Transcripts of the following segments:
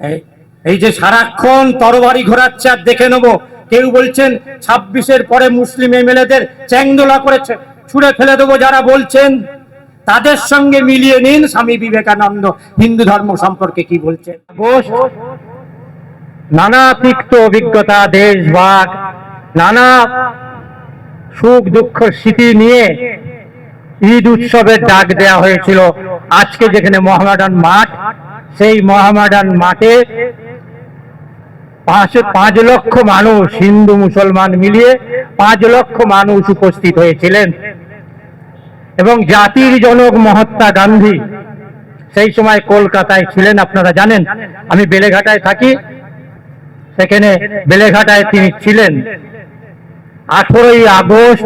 এই- যে সারাক্ষণ তরবারি ঘোরাচ্ছে, আর দেখে নেব। কেউ বলছেন, ছাব্বিশের পরে মুসলিম এমএলএদের চ্যাংদোলা করেছে। ছুঁড়ে ফেলে দেবো যারা বলছেন। তাদের সঙ্গে মিলিয়ে নিন স্বামী বিবেকানন্দ। হিন্দু ধর্ম সম্পর্কে কি বলছেন? নানা তিক্ত অভিজ্ঞতা দেশভাগ নানা সুখ দুঃখ স্মৃতি নিয়ে ঈদ উৎসবের ডাক দেয়া হয়েছিল। আজকে যেখানে মহামেডান মাঠ সেই মহামেডান মাঠে পাঁচ পাঁচ লক্ষ মানুষ, হিন্দু, মুসলমান মিলিয়ে পাঁচ লক্ষ মানুষ উপস্থিত হয়েছিলেন। এবং জাতির জনক মহাত্মা গান্ধী সেই সময় কলকাতায় ছিলেন, আপনারা জানেন। আমি বেলেঘাটায় থাকি, সেখানে বেলেঘাটায় তিনি ছিলেন। আঠেরোই আগস্ট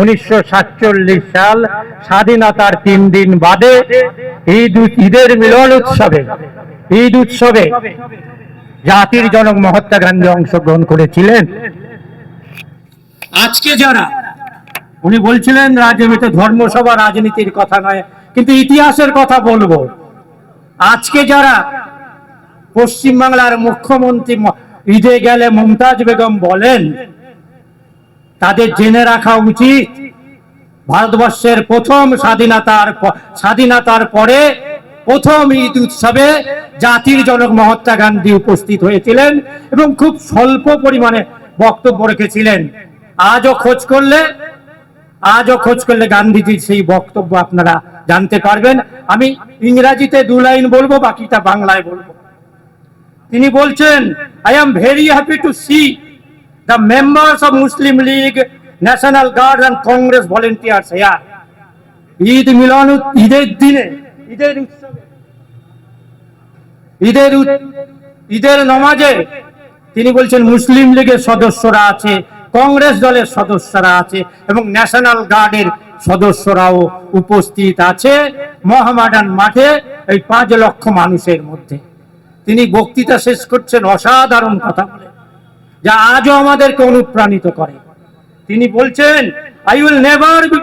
উনিশশো সাতচল্লিশ সাল স্বাধীনতার তিন দিন বাদে ঈদ ঈদের মিলন উৎসবে, ঈদ উৎসবে জাতির জনক মহাত্মা গান্ধী অংশগ্রহণ করেছিলেন। আজকে যারা, উনি বলছিলেন রাজনীতি ধর্মসভা রাজনীতির কথা নয়, কিন্তু ইতিহাসের কথা বলব। আজকে যারা পশ্চিমবাংলার মুখ্যমন্ত্রী ঈদে গেলে মমতাজ বেগম বলেন তাদের জেনে রাখা উচিত ভারতবর্ষের প্রথম স্বাধীনতার স্বাধীনতার পরে প্রথম ঈদ উৎসবে জাতির জনক মহাত্মা গান্ধী উপস্থিত হয়েছিলেন এবং খুব স্বল্প পরিমাণে বক্তব্য রেখেছিলেন। আজও খোঁজ করলে, আজও খোঁজ করলে গান্ধীজির সেই বক্তব্য আপনারা জানতে পারবেন। আমি ইংরাজিতে দু লাইন বলব, বাকিটা বাংলায় বলব। তিনি বলছেন I am very happy to see the members of Muslim League national guard and Congress volunteers here Eid milan ঈদের দিনে ঈদের ঈদের ঈদের নমাজে তিনি বলছেন, মুসলিম লীগের সদস্যরা আছে, কংগ্রেস দলের সদস্যরা আছে এবং ন্যাশনাল গার্ডের সদস্যরাও উপস্থিত আছে মহামাডান মাঠে এই পাঁচ লক্ষ মানুষের মধ্যে। তিনি বক্তৃতা শেষ করছেন, অসাধারণ কথা বলে যা আজও আমাদেরকে অনুপ্রাণিত করে। তিনি বলছেন I will never be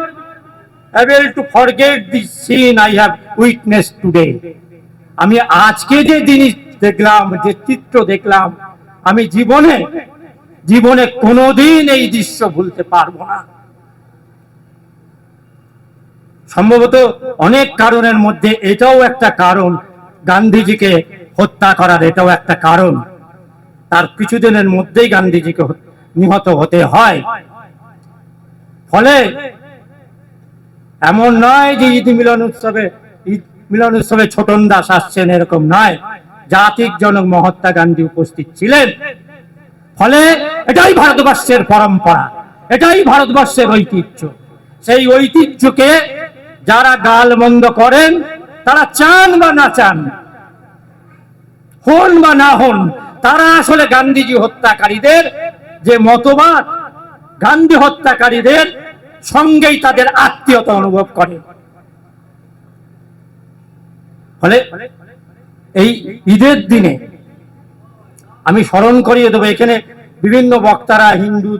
to forget the scene I have witnessed today. আমি আজকে যে জিনিস দেখলাম, যে চিত্র দেখলাম, আমি জীবনে জীবনে কোনোদিন এই দৃশ্য ভুলতে পারব না। সম্ভবত অনেক কারণের মধ্যে এটাও একটা কারণ, গান্ধীজিকে হত্যা করার এটাও একটা কারণ। তার কিছুদিনের মধ্যেই গান্ধীজিকে নিহত হতে হয়। ফলে এমন নয় যে ঈদ মিলন উৎসবে, ঈদ মিলন উৎসবে ছোটন দাস আসছেন এরকম নয়। জাতির জনক মহাত্মা গান্ধী উপস্থিত ছিলেন। ফলে এটাই ভারতবর্ষের পরম্পরা, এটাই ভারতবর্ষের ঐতিহ্য। সেই ঐতিহ্যকে যারা গাল মন্দ করেন, তারা চান বা না চান, হন বা না হন তারা আসলে গান্ধীজি হত্যাকারীদের যে মতবাদ, গান্ধী হত্যাকারীদের সঙ্গেই তাদের আত্মীয়তা অনুভব করে। ফলে এই ঈদের দিনে আমি স্মরণ করিয়ে দেবো, এখানে বিভিন্ন বক্তারা হিন্দু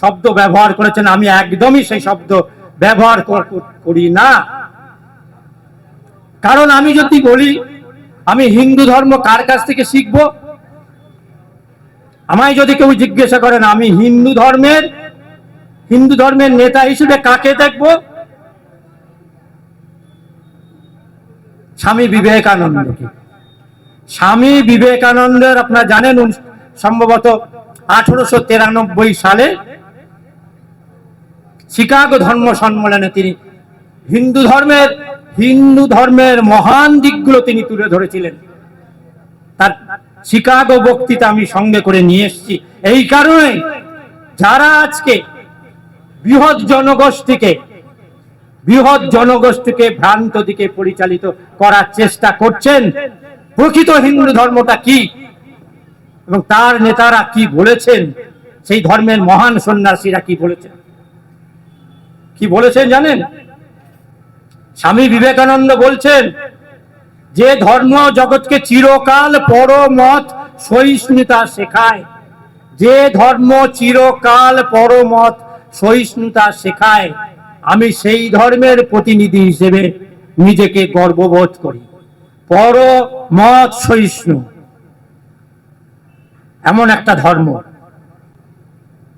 শব্দ ব্যবহার করেছেন, আমি একদমই সেই শব্দ ব্যবহার কর- না। কারণ আমি যদি বলি, আমি হিন্দু ধর্ম কার কাছ থেকে শিখব? আমায় যদি কেউ জিজ্ঞাসা করেন আমি হিন্দু ধর্মের হিন্দু ধর্মের নেতা হিসেবে কাকে দেখব? স্বামী বিবেকানন্দকে স্বামী বিবেকানন্দের আপনারা জানেন সম্ভবত আঠারোশো তিরানব্বই সালে শিকাগো ধর্ম সম্মেলনে তিনি হিন্দু ধর্মের হিন্দু ধর্মের মহান দিকগুলো তিনি তুলে ধরেছিলেন। তার শিকাগো বক্তৃতা আমি সঙ্গে করে নিয়ে এসেছি। এই কারণে যারা আজকে বৃহৎ জনগোষ্ঠীকে বৃহৎ জনগোষ্ঠীকে ভ্রান্ত দিকে পরিচালিত করার চেষ্টা করছেন, প্রকৃত হিন্দু ধর্মটা কি এবং তার নেতারা কি বলেছেন, সেই ধর্মের মহান সন্ন্যাসীরা কি বলেছেন? কি বলেছেন জানেন? স্বামী বিবেকানন্দ বলছেন যে ধর্ম জগৎকে চিরকাল পরমত সহিষ্ণুতা শেখায়। যে ধর্ম চিরকাল পরমত সহিষ্ণুতা শেখায়, আমি সেই ধর্মের প্রতিনিধি হিসেবে নিজেকে গর্ববোধ করি। পরমত সহিষ্ণু এমন একটা ধর্ম।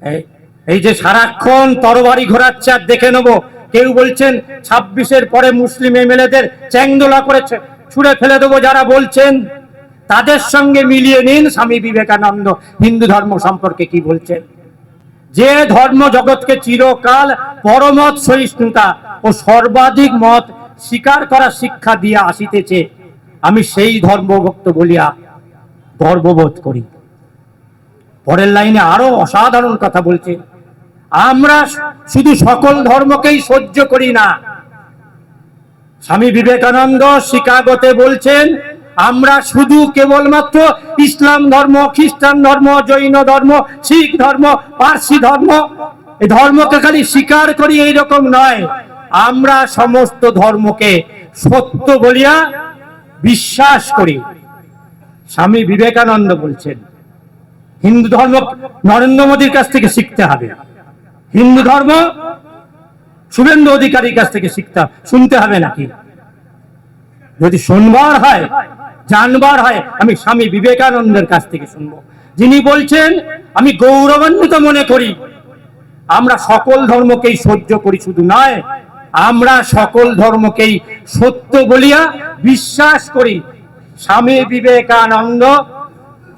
এই- যে সারাক্ষণ তরবারি ঘোরাচ্ছে আর দেখে নেব, কেউ বলছেন ছাব্বিশের পরে মুসলিম এমএলএদের চ্যাংদোলা করেছে। ছুড়ে ফেলে দেবো যারা বলছেন। তাদের সঙ্গে মিলিয়ে নিন স্বামী বিবেকানন্দ। হিন্দু ধর্ম সম্পর্কে কি বলছেন? যে ধর্ম জগৎকে চিরকাল পরমত সহিষ্ণুতা ও সর্বাধিক মত স্বীকার করা শিক্ষা দিয়া আসিতেছে, আমি সেই ধর্মভক্ত বলিয়া গর্ববোধ করি। পরের লাইনে আরও অসাধারণ কথা বলছে, আমরা শুধু সকল ধর্মকেই সহ্য করি না স্বামী বিবেকানন্দ শিকাগোতে বলছেন, আমরা শুধু কেবলমাত্র ইসলাম ধর্ম, খ্রিস্টান ধর্ম, জৈন ধর্ম, শিখ ধর্ম, পার্সি ধর্ম, এই ধর্মকে খালি স্বীকার করি এইরকম নয়। আমরা সমস্ত ধর্মকে সত্য বলিয়া বিশ্বাস করি। স্বামী বিবেকানন্দ বলছেন, হিন্দু ধর্ম নরেন্দ্র মোদীর কাছ থেকে শিখতে হবে। হিন্দু ধর্ম শুভেন্দু অধিকারীর কাছ থেকে শিখতে শুনতে হবে নাকি? যদি শুনবার হয়, জানবার হয়, আমি স্বামী বিবেকানন্দের কাছ থেকে শুনব। যিনি বলছেন, আমি গৌরবান্বিত মনে করি, আমরা সকল ধর্মকেই সহ্য করি শুধু নয়, আমরা সকল ধর্মকেই সত্য বলিয়া বিশ্বাস করি। স্বামী বিবেকানন্দ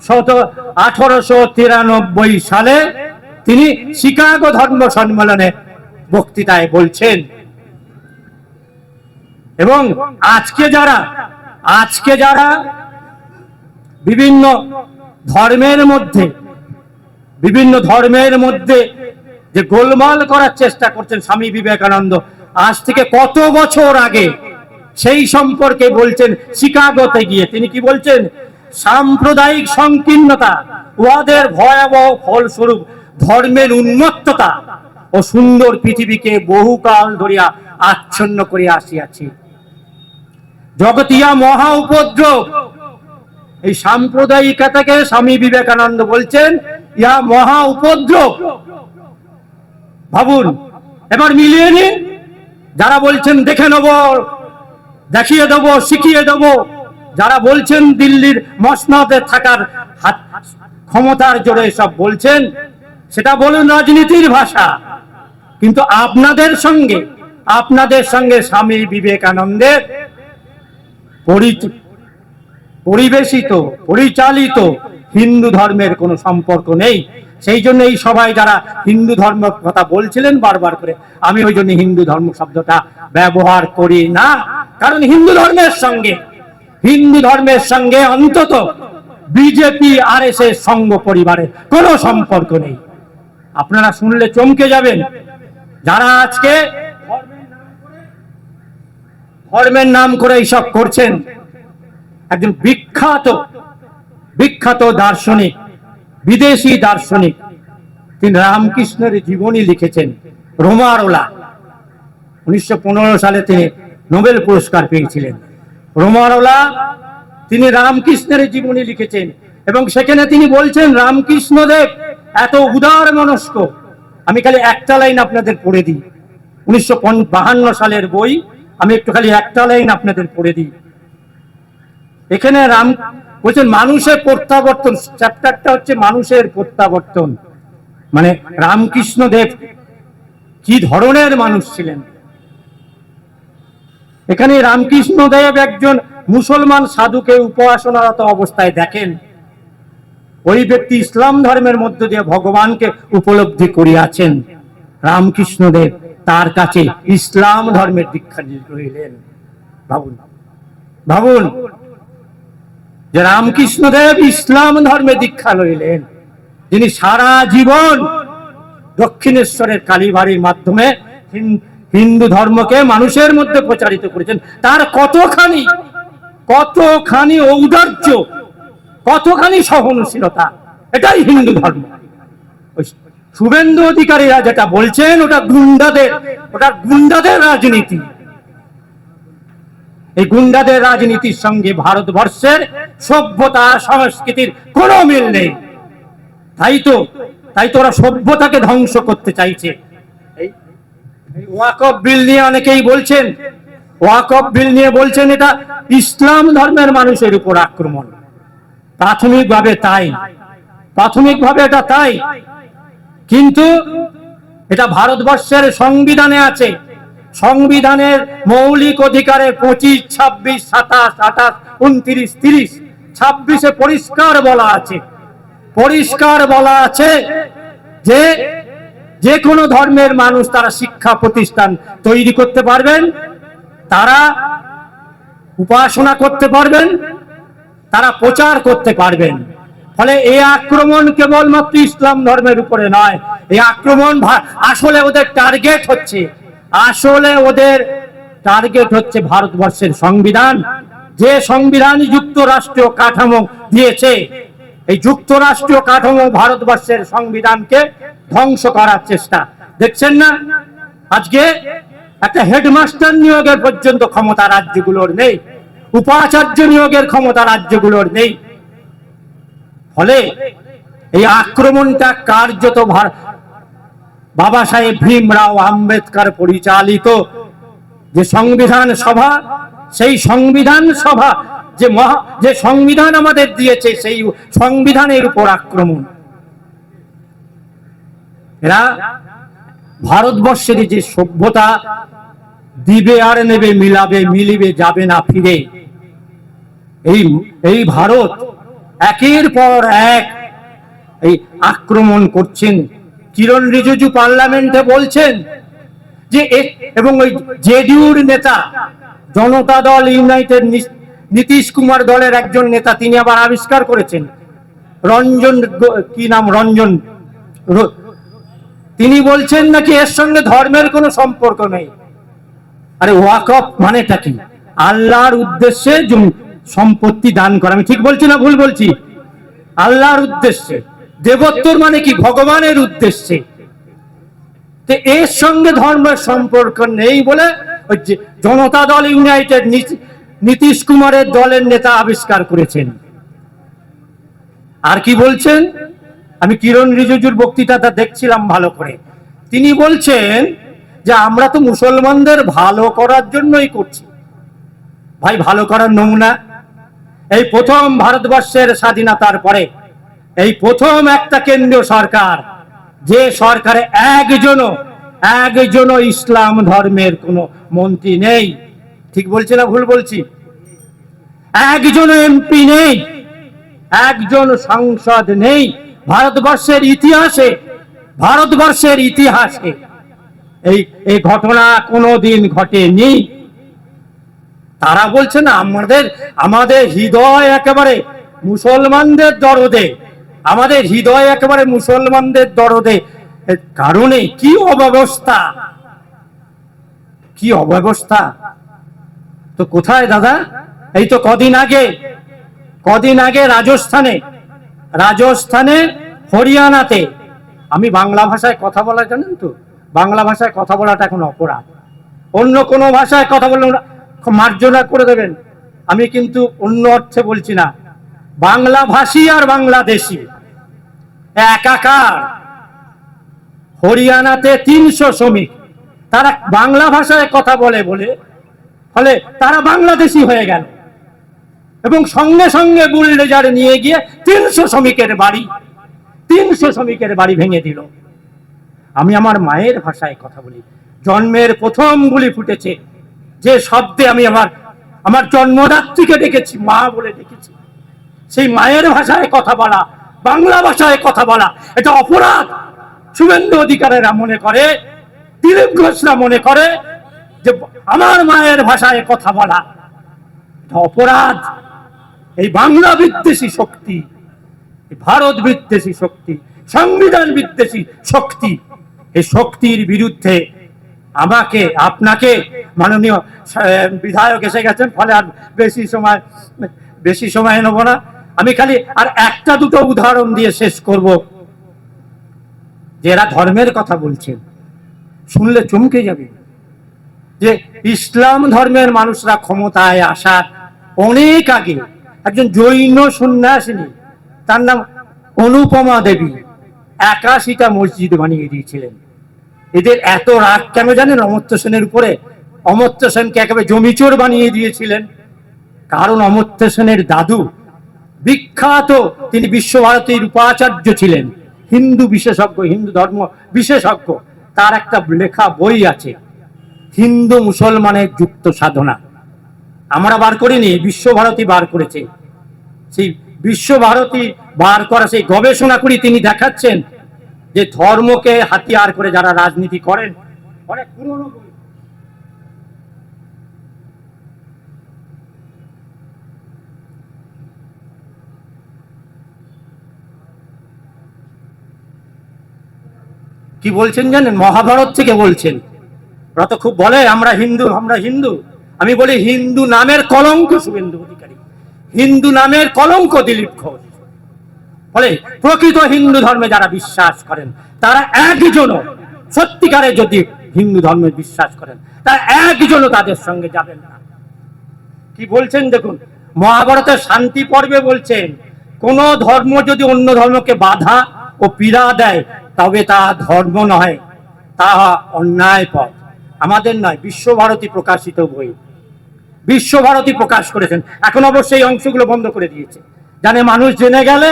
শত, আঠারোশো তিরানব্বই সালে তিনি শিকাগো ধর্ম সম্মেলনে বক্তৃতায় বলছেন। এবং আজকে যারা আজকে যারা বিভিন্ন ধর্মের মধ্যে, বিভিন্ন ধর্মের মধ্যে যে গোলমাল করার চেষ্টা করছেন স্বামী বিবেকানন্দ, আজ থেকে কত বছর আগে সেই সম্পর্কে বলছেন শিকাগোতে গিয়ে। তিনি কি বলছেন? সাম্প্রদায়িক সংকীর্ণতা, উহাদের ভয়াবহ ফলস্বরূপ ধর্মের উন্মত্ততা ও সুন্দর পৃথিবীকে বহুকাল ধরিয়া আচ্ছন্ন করিয়া আসিয়াছি। জগতিয়া মহা উপদ্রব। এই সাম্প্রদায়িকতাকে স্বামী বিবেকানন্দ বলছেন ইহা মহা উপদ্রব। ভাবুন, এবার মিলিয়ে নিন। যারা বলছেন, দেখে নেব, দেখিয়ে দেব, শিখিয়ে দেব। যারা বলছেন, দিল্লির মসনদে থাকার ক্ষমতার জোরে সব বলছেন, সেটা বলুন রাজনীতির ভাষা। কিন্তু আপনাদের সঙ্গে আপনাদের সঙ্গে স্বামী বিবেকানন্দের পরিবেশিত, পরিচালিত হিন্দু ধর্মের কোনো সম্পর্ক নেই। সেই জন্য এই সবাই যারা হিন্দু ধর্ম কথা বলছিলেন বারবার করে, আমি ওই জন্য হিন্দু ধর্ম শব্দটা ব্যবহার করি না। কারণ হিন্দু ধর্মের সঙ্গে, হিন্দু ধর্মের সঙ্গে অন্তত বিজেপি, আর এস এর সঙ্গ পরিবারের কোনো সম্পর্ক নেই। আপনারা শুনলে চমকে যাবেন। যারা আজকে ধর্মের নাম করে এইসব করছেন, একজন বিখ্যাত বিখ্যাত দার্শনিক, বিদেশি দার্শনিক, তিনি রামকৃষ্ণের জীবনী লিখেছেন, রোমারোলা। উনিশশো পনেরো সালে তিনি নোবেল পুরস্কার পেয়েছিলেন। রোমারোলা তিনি রামকৃষ্ণের জীবনী লিখেছেন এবং সেখানে তিনি বলছেন, রামকৃষ্ণদেব এত উদার মনস্ক আমি খালি একটা লাইন আপনাদের পড়ে দিই। উনিশশো সালের বই, আমি একটু খালি একটা লাইন আপনাদের পড়ে দিই। এখানে রাম বলছেন, মানুষের প্রত্যাবর্তন চ্যাপ্টারটা হচ্ছে মানুষের প্রত্যাবর্তন। মানে রামকৃষ্ণ দেব কি ধরনের মানুষ ছিলেন? এখানে রামকৃষ্ণ দেব একজন মুসলমান সাধুকে উপাসনারত অবস্থায় দেখেন। ওই ব্যক্তি ইসলাম ধর্মের মধ্য দিয়ে ভগবানকে উপলব্ধি করিয়াছেন। রামকৃষ্ণ দেব তার কাছে ইসলাম ধর্মের দীক্ষা রইলেন। ভাবুন ভাবুন যে রামকৃষ্ণ দেব ইসলাম ধর্মে দীক্ষা লইলেন। যিনি সারা জীবন দক্ষিণেশ্বরের কালীবাড়ির মাধ্যমে হিন- হিন্দু ধর্মকে মানুষের মধ্যে প্রচারিত করেছেন, তার কতখানি কতখানি ঔদার্য কতখানি সহনশীলতা? এটাই হিন্দু ধর্ম। শুভেন্দু অধিকারীরা যেটা বলছেন, ওটা গুন্ডাদের ওটা গুন্ডাদের রাজনীতি। এই গুন্ডাদের রাজনীতির সঙ্গে ভারতবর্ষের সভ্যতা, সংস্কৃতির কোনো মিল নেই। তাই তো তাই তো ওরা সভ্যতাকে ধ্বংস করতে চাইছে। ওয়াকফ বিল নিয়ে অনেকেই বলছেন। ওয়াকফ বিল নিয়ে বলছেন এটা ইসলাম ধর্মের মানুষের উপর আক্রমণ। প্রাথমিকভাবে তাই। প্রাথমিকভাবে এটা তাই। কিন্তু এটা ভারতবর্ষের সংবিধানে আছে। সংবিধানের মৌলিক অধিকারের পঁচিশ, ছাব্বিশ, সাতাশ, আঠাশ, উনত্রিশ, তিরিশ, ছাব্বিশে পরিষ্কার বলা আছে। পরিষ্কার বলা আছে যে যে কোনো ধর্মের মানুষ তারা শিক্ষা প্রতিষ্ঠান তৈরি করতে পারবেন, তারা উপাসনা করতে পারবেন তারা প্রচার করতে পারবেন। ফলে এই আক্রমণ কেবলমাত্র ইসলাম ধর্মের উপরে নয়, এই আক্রমণ আসলে ওদের টার্গেট হচ্ছে। আসলে ওদের টার্গেট হচ্ছে ভারতবর্ষের সংবিধান। যে সংবিধান যুক্তরাষ্ট্রীয় কাঠামো দিয়েছে, এই যুক্তরাষ্ট্রীয় কাঠামো ভারতবর্ষের সংবিধানকে ধ্বংস করার চেষ্টা। দেখছেন না? আজকে একটা হেডমাস্টার নিয়োগের পর্যন্ত ক্ষমতা রাজ্যগুলোর নেই। উপাচার্য নিয়োগের ক্ষমতা রাজ্যগুলোর নেই। ফলে এই আক্রমণটা কার্যত বাবা সাহেব ভীমরাও আম্বেদকর পরিচালিত যে সংবিধান সভা, সেই সংবিধান সভা যে মহা যে সংবিধান আমাদের দিয়েছে, সেই সংবিধানের উপর আক্রমণ। এরা ভারতবর্ষের যে সভ্যতা, দিবে আর নেবে, মিলাবে, মিলিবে, যাবে না, ফিরে। এই এই ভারত একের পর এক এই আক্রমণ করছেন। কিরণ রিজিজু পার্লামেন্টে বলছেন যে এবং ওই জেডিউর নেতা, জনতা দল ইউনাইটেড নীতিশ কুমার দলের একজন নেতা, তিনি আবার আবিষ্কার করেছেন। রঞ্জন কি নাম? রঞ্জন তিনি বলছেন নাকি এর সঙ্গে ধর্মের কোনো সম্পর্ক নেই। আরে ওয়াকফ মানেটা কি? আল্লাহর উদ্দেশ্যে জমি- সম্পত্তি দান করা। আমি ঠিক বলছি না ভুল বলছি? আল্লাহর উদ্দেশ্যে। দেবত্বর মানে কি? ভগবানের উদ্দেশ্যে। এর সঙ্গে ধর্মের সম্পর্ক নেই বলে জনতা দল ইউনাইটেড নীতিশ কুমারের দলের নেতা আবিষ্কার করেছেন। আর কি বলছেন? আমি কিরণ রিজিজুর বক্তৃতাটা দেখছিলাম ভালো করে। তিনি বলছেন যে, আমরা তো মুসলমানদের ভালো করার জন্যই করছি। ভাই, ভালো করার নমুনা এই প্রথম ভারতবর্ষের স্বাধীনতার পরে, এই প্রথম একটা কেন্দ্রীয় সরকার, যে সরকারে একজনও একজনও ইসলাম ধর্মের কোনো মন্ত্রী নেই। ঠিক বলছি না ভুল বলছি? একজন এমপি নেই, একজন সংসদ নেই। ভারতবর্ষের ইতিহাসে ভারতবর্ষের ইতিহাসে এই এই ঘটনা কোনোদিন ঘটেনি। তারা বলছে না, আমাদের আমাদের হৃদয় একেবারে মুসলমানদের দরদে, আমাদের হৃদয় একেবারে মুসলমানদের দরদে। কারণে কি অব্যবস্থা? কি অব্যবস্থা? তো কোথায় দাদা? এই তো কদিন আগে কদিন আগে রাজস্থানে রাজস্থানে হরিয়ানাতে। আমি বাংলা ভাষায় কথা বলা, জানেন তো? বাংলা ভাষায় কথা বলাটা এখন অপরাধ। অন্য কোনো ভাষায় কথা বললে ওরা মার্জনা করে দেবেন। আমি কিন্তু অন্য অর্থে বলছি না। বাংলা ভাষী আর বাংলাদেশি। একাকার হরিয়ানাতে তিনশো শ্রমিক। তারা বাংলা ভাষায় কথা বলে বলে, ফলে তারা বাংলাদেশি হয়ে গেল। এবং সঙ্গে সঙ্গে বুলডেজার নিয়ে গিয়ে তিনশো শ্রমিকের বাড়ি, তিনশো শ্রমিকের বাড়ি ভেঙে দিল। আমি আমার মায়ের ভাষায় কথা বলি। জন্মের প্রথম গুলি ফুটেছে যে শব্দে আমি আমার আমার জন্মদাত্রীকে ডেকেছি, মা বলে ডেকেছি। সেই মায়ের ভাষায় কথা বলা, বাংলা ভাষায় কথা বলা, এটা অপরাধ। শুভেন্দু অধিকারেরা মনে করে দিলীপ ঘোষরা মনে করে যে আমার মায়ের ভাষায় কথা বলা, এটা অপরাধ। এই বাংলা বিদ্বেষী শক্তি ভারত বিদ্বেষী শক্তি, সংবিধান বিদ্বেষী শক্তি, এই শক্তির বিরুদ্ধে আমাকে, আপনাকে মাননীয় বিধায়ক এসে গেছেন, ফলে আর বেশি সময় বেশি সময় নেব না। আমি খালি আর একটা দুটো উদাহরণ দিয়ে শেষ করব। যে ধর্মের কথা বলছেন, শুনলে চমকে যাবে। যে ইসলাম ধর্মের মানুষরা ক্ষমতায় আসার অনেক আগে একজন জৈন সন্ন্যাসিনী, তার নাম অনুপমা দেবী, একাশিটা মসজিদ বানিয়ে দিয়েছিলেন। এদের এত রাগ কেন জানেন? অমর্ত্য সেনের উপরে? অমর্ত্য সেনকে একেবারে জমিচোর বানিয়ে দিয়েছিলেন। কারণ অমর্ত্য সেনের দাদু বিখ্যাত, তিনি বিশ্বভারতীর উপাচার্য ছিলেন। হিন্দু বিশেষজ্ঞ, হিন্দু ধর্ম বিশেষজ্ঞ। তার একটা লেখা বই আছে, হিন্দু মুসলমানের যুক্ত সাধনা। আমরা বার করিনি, বিশ্বভারতী বার করেছে। সেই বিশ্বভারতী বার করা সেই গবেষণা করি তিনি দেখাচ্ছেন যে ধর্মকে হাতিয়ার করে যারা রাজনীতি করেন, অনেক পুরনো কি বলছেন জানেন? মহাভারত থেকে বলছেন। ওরা তো খুব বলে, আমরা হিন্দু আমরা হিন্দু। আমি বলি, হিন্দু নামের কলঙ্ক শুভেন্দু অধিকারী। হিন্দু নামের কলঙ্ক দিলীপ ঘোষ। ফলে প্রকৃত হিন্দু ধর্মে যারা বিশ্বাস করেন, তারা একজনও সত্যিকারে যদি হিন্দু ধর্মে বিশ্বাস করেন, তারা একজনও তাদের সঙ্গে যাবেন না। কি বলছেন দেখুন, মহাভারতের শান্তি পর্বে বলছেন, কোন ধর্ম যদি অন্য ধর্মকে বাধা ও পীড়া দেয়, তবে তা ধর্ম নয় তাহা অন্যায় পথ। আমাদের নয়, বিশ্বভারতী প্রকাশিত বই। বিশ্বভারতী প্রকাশ করেছেন। এখন অবশ্যই অংশগুলো বন্ধ করে দিয়েছে। জানে মানুষ জেনে গেলে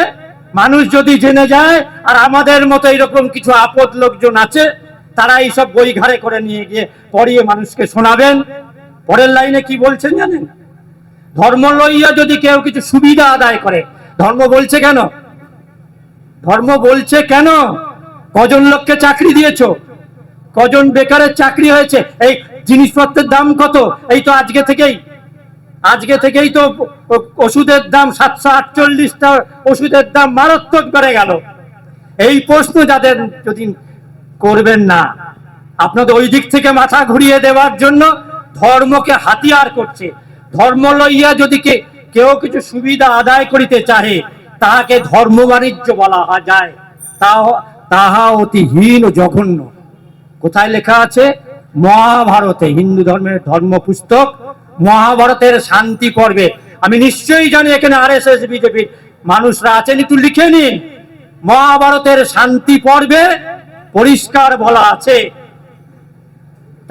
মানুষ যদি জেনে যায়, আর আমাদের মতো এরকম কিছু আপদ লোকজন আছে, তারা এইসব বই ঘাড়ে করে নিয়ে গিয়ে পড়িয়ে মানুষকে শোনাবেন। পরের লাইনে কি বলছেন জানেন? ধর্ম লইয়া যদি কেউ কিছু সুবিধা আদায় করে, ধর্ম বলছে কেন? ধর্ম বলছে কেন? কজন লোককে চাকরি দিয়েছ? কজন বেকারের চাকরি হয়েছে? এই জিনিসপত্রের দাম কত? এই তো আজকে থেকেই আজকে থেকেই তো ওষুধের দাম সাতশো আটচল্লিশটা ওষুধের দাম মারাত্মক বেড়ে গেল। এই প্রশ্ন যাদের যদি করবেন না, আপনাদের ওই দিক থেকে মাথা ঘুরিয়ে দেওয়ার জন্য ধর্মকে হাতিয়ার করছে। ধর্ম লইয়া যদি কেউ কিছু সুবিধা আদায় করিতে চাহে, তাহাকে ধর্ম বাণিজ্য বলা যায়। তাহা তাহা অতি হীন ও জঘন্য। কোথায় লেখা আছে? মহাভারতে হিন্দু ধর্মের ধর্ম পুস্তক মহাভারতের শান্তি পর্বে আমি নিশ্চয়ই জানি এখানে আর এস এস বিজেপির মানুষরা আছেন। একটু লিখে নিন। মহাভারতের শান্তি পর্বে পরিষ্কার বলা আছে।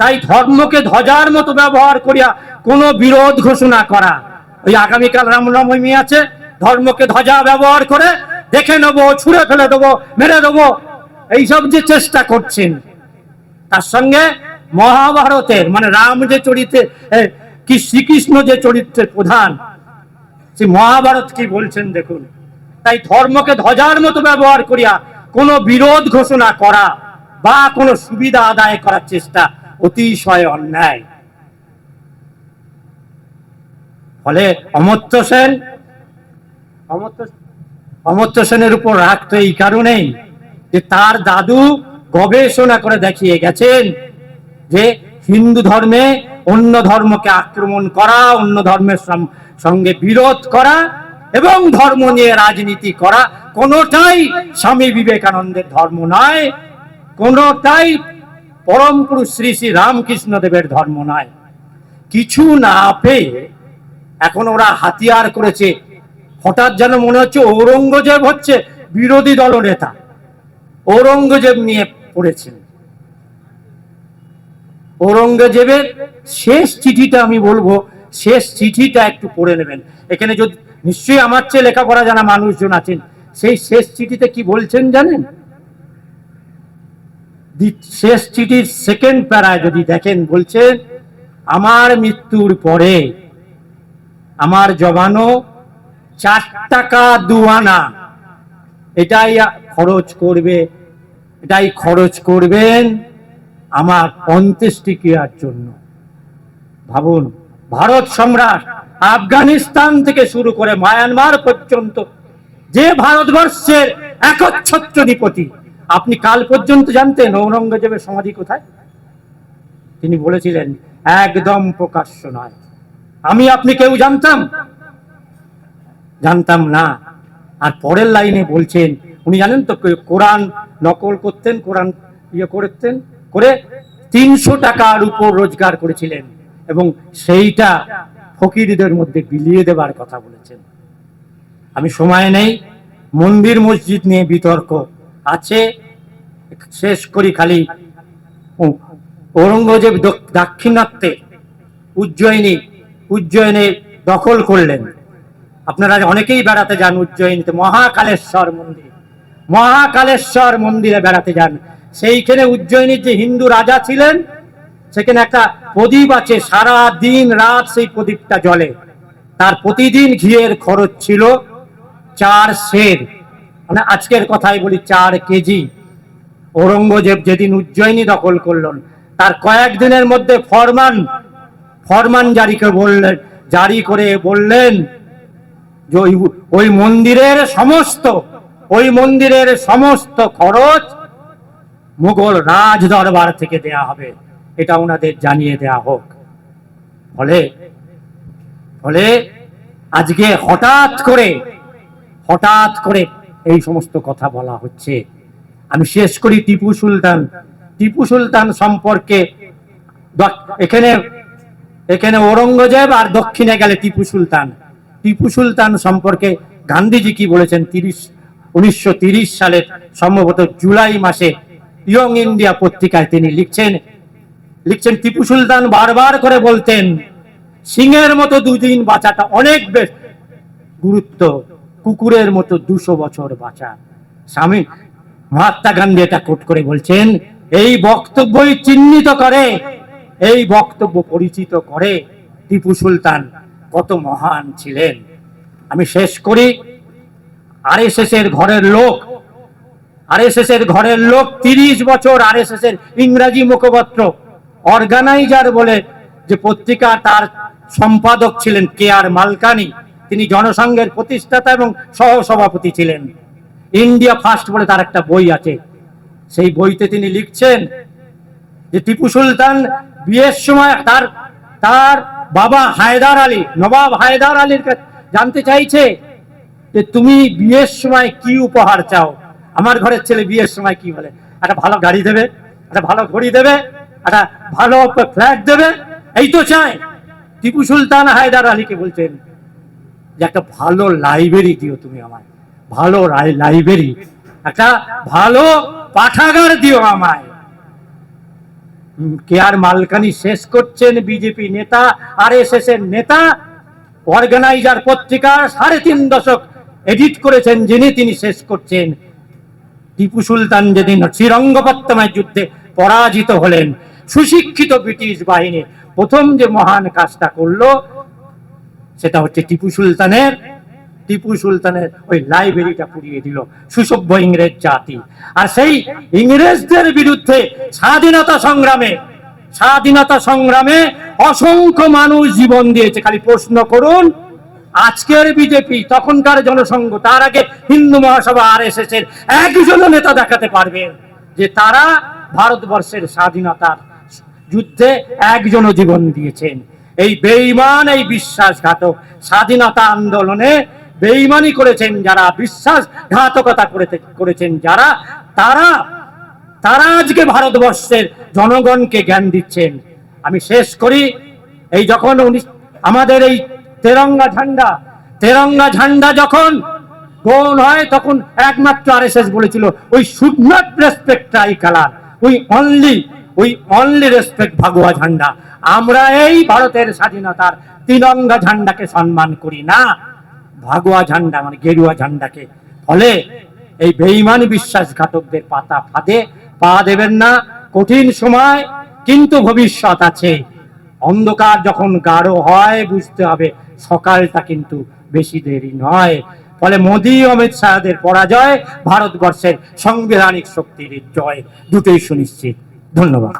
তাই ধর্মকে ধ্বজার মতো ব্যবহার করিয়া কোনো বিরোধ ঘোষণা করা। ওই আগামীকাল রামনবমী আছে। ধর্মকে ধ্বজা ব্যবহার করে দেখে নেব, ছুঁড়ে ফেলে দেবো, মেরে দেবো। এইসব যে চেষ্টা করছেন, তার সঙ্গে মহাভারতের মানে রাম যে চরিত্রে কি শ্রীকৃষ্ণ যে চরিত্রের প্রধান? সে মহাভারত কি বলছেন দেখুন। তাই ধর্মকে ধ্বজার মতো ব্যবহার করিয়া কোনো বিরোধ ঘোষণা করা বা কোনো সুবিধা আদায় করার চেষ্টা অতিশয় অন্যায়। ফলে অমর্ত্য সেন, অমর্ত্য অমর্ত্য সেনের উপর রাগ তো এই কারণেই যে তার দাদু গবেষণা করে দেখিয়ে গেছেন যে হিন্দু ধর্মে অন্য ধর্মকে আক্রমণ করা, অন্য ধর্মের সঙ্গে বিরোধ করা এবং ধর্ম নিয়ে রাজনীতি করা, কোনোটাই স্বামী বিবেকানন্দের ধর্ম নয়, কোনোটাই পরম পুরুষ শ্রী শ্রী রামকৃষ্ণ দেবের ধর্ম নয়। কিছু না পেয়ে এখন ওরা হাতিয়ার করেছে। হঠাৎ যেন মনে হচ্ছে ঔরঙ্গজেব হচ্ছে বিরোধী দল নেতা ঔরঙ্গজেব নিয়ে পড়েছেন। ঔরঙ্গজেবের শেষ চিঠিটা আমি বলব, শেষ চিঠিটা একটু পড়ে নেবেন। এখানে যদি, নিশ্চয়ই আমার চেয়ে লেখাপড়া জানা মানুষজন আছেন, সেই শেষ চিঠিতে কি বলছেন জানেন? শেষ চিঠির সেকেন্ড প্যারায় যদি দেখেন বলছেন আমার মৃত্যুর পরে আমার জমানো চার টাকা দুয়ানা এটাই খরচ করবে, এটাই খরচ করবেন আমার অন্ত্যেষ্টিক্রিয়ার জন্য। ভাবুন, ভারত সম্রাট আফগানিস্তান থেকে শুরু করে মায়ানমার পর্যন্ত যে ভারতবর্ষের একচ্ছত্রধিপতি আপনি কাল পর্যন্ত জানতেন ঔরঙ্গজেবের সমাধি কোথায়? তিনি বলেছিলেন, একদম প্রকাশ্য নয়। আমি আপনি কেউ জানতাম? জানতাম না। আর পরের লাইনে বলছেন, উনি জানেন তো, কোরআন নকল করতেন, কোরআন ইয়ে করতেন? করে তিনশো টাকার উপর রোজগার করেছিলেন এবং সেইটা ফকিরদের মধ্যে বিলিয়ে দেবার কথা বলেছেন। আমি সময় নেই, মন্দির মসজিদ নিয়ে বিতর্ক আছে, শেষ করি খালি। ঔরঙ্গজেব দাক্ষিণাত্যে উজ্জয়িনী উজ্জয়িনী দখল করলেন। আপনারা অনেকেই বেড়াতে যান উজ্জয়িনীতে, মহাকালেশ্বর মন্দির। মহাকালেশ্বর মন্দিরে বেড়াতে যান। সেইখানে উজ্জয়িনীর যে হিন্দু রাজা ছিলেন, সেখানে একটা প্রদীপ আছে সারা দিন রাত সেই প্রদীপটা জ্বলে। তার প্রতিদিন ঘিয়ের খরচ ছিল চার সের। মানে আজকের কথাই বলি, চার কেজি। ঔরঙ্গজেব যেদিন উজ্জয়িনী দখল করলেন, তার কয়েকদিনের মধ্যে ফরমান ফরমান জারি করে বললেন, জারি করে বললেন যে ওই মন্দিরের সমস্ত, ওই মন্দিরের সমস্ত খরচ মুঘল রাজ দরবার থেকে দেয়া হবে। এটা ওনাদের জানিয়ে দেয়া হোক। ফলে ফলে আজকে হঠাৎ করে হঠাৎ করে এই সমস্ত কথা বলা হচ্ছে। আমি শেষ করি টিপু সুলতান। টিপু সুলতান সম্পর্কে এখানে এখানে ঔরঙ্গজেব আর দক্ষিণে গেলে টিপু সুলতান। টিপু সুলতান সম্পর্কে গান্ধীজি কি বলেছেন? তিরিশ, উনিশশো সালের সম্ভবত জুলাই মাসে ইয়ং ইন্ডিয়া পত্রিকায় তিনি লিখছেন লিখছেন, টিপু সুলতান বারবার করে বলতেন, সিংহের মতো দুদিন বাঁচাটা অনেক বেশ গুরুত্ব, কুকুরের মতো দুশো বছর বাঁচা। স্বামী মহাত্মা গান্ধী এটা কোট করে বলছেন, এই বক্তব্যই চিহ্নিত করে, এই বক্তব্য পরিচিত করে টিপু সুলতান কত মহান ছিলেন। আমি শেষ করি আরএসএস এর ঘরের লোক আরএসএস এর ঘরের লোক তিরিশ বছর আরএসএস এর ইংরাজি মুখপত্র অর্গানাইজার বলে যে পত্রিকা তার সম্পাদক ছিলেন কে আর মালকানি। তিনি জনসংঘের প্রতিষ্ঠাতা এবং সহ সভাপতি ছিলেন। ইন্ডিয়া ফার্স্ট বলে তার একটা বই আছে। সেই বইতে তিনি লিখছেন যে টিপু সুলতান বিয়ের সময় তার তার বাবা হায়দার আলী, নবাব হায়দার আলীর কাছে জানতে চাইছে যে তুমি বিয়ের সময় কি উপহার চাও? আমার ঘরের ছেলে বিয়ের সময় কি বলে? একটা ভালো গাড়ি দেবে, একটা ভালো ঘড়ি দেবে, একটা ভালো ফ্ল্যাট দেবে, এই তো চাই। টিপু সুলতান হায়দার আলীকে বলছেন যে, একটা ভালো লাইব্রেরি দিও তুমি আমায়। ভালো লাইব্রেরি একটা ভালো পাঠাগার দিও আমায়। কে আর মালকানি শেষ করছেন বিজেপি নেতা আর এস এর নেতা অর্গানাইজার পত্রিকা সাড়ে তিন দশক এডিট করেছেন যিনি, তিনি শেষ করছেন টিপু সুলতান যেদিন শ্রীরঙ্গপত্তমের যুদ্ধে পরাজিত হলেন, সুশিক্ষিত ব্রিটিশ বাহিনী প্রথম যে মহান কাজটা করল, সেটা হচ্ছে টিপু সুলতানের টিপু সুলতানের ওই লাইব্রেরিটা পুড়িয়ে দিল, সুসভ্য ইংরেজ জাতি। আর সেই ইংরেজদের বিরুদ্ধে স্বাধীনতা সংগ্রামে স্বাধীনতা সংগ্রামে অসংখ্য মানুষ জীবন দিয়েছে। খালি প্রশ্ন করুন আজকের বিজেপি, তখনকার জনসংঘ, তার আগে হিন্দু মহাসভা আর এস এস এর একজনও নেতা দেখাতে পারবেন যে তারা ভারতবর্ষের স্বাধীনতার যুদ্ধে একজনও জীবন দিয়েছেন। এই বেঈমান এই বিশ্বাসঘাতক স্বাধীনতা আন্দোলনে বেইমানি করেছেন যারা, বিশ্বাসঘাতকতা করেছেন যারা, তারা তারা আজকে ভারতবর্ষের জনগণকে জ্ঞান দিচ্ছেন। আমি শেষ করি, এই যখন আমাদের এই তেরঙ্গা ঝান্ডা তেরঙ্গা ঝান্ডা যখন গ্রহণ হয়, তখন একমাত্র আর এস এস বলেছিল, we should not respect tricolour we only we only respect bhagwa jhanda. আমরা এই ভারতের স্বাধীনতার তিরঙ্গা ঝান্ডাকে সম্মান করি না। ভাগুয়া ঝান্ডা মানে গেরুয়া ঝান্ডাকে। ফলে এই বেঈমান বিশ্বাসঘাতকদের পাতা ফাঁদে, পা দেবেন না। কঠিন সময়, কিন্তু ভবিষ্যৎ আছে। অন্ধকার যখন গাঢ় হয়, বুঝতে হবে সকালটা কিন্তু বেশি দেরি নয়। ফলে মোদী অমিত শাহদের পরাজয় ভারতবর্ষের সাংবিধানিক শক্তির জয়, দুটোই সুনিশ্চিত। ধন্যবাদ।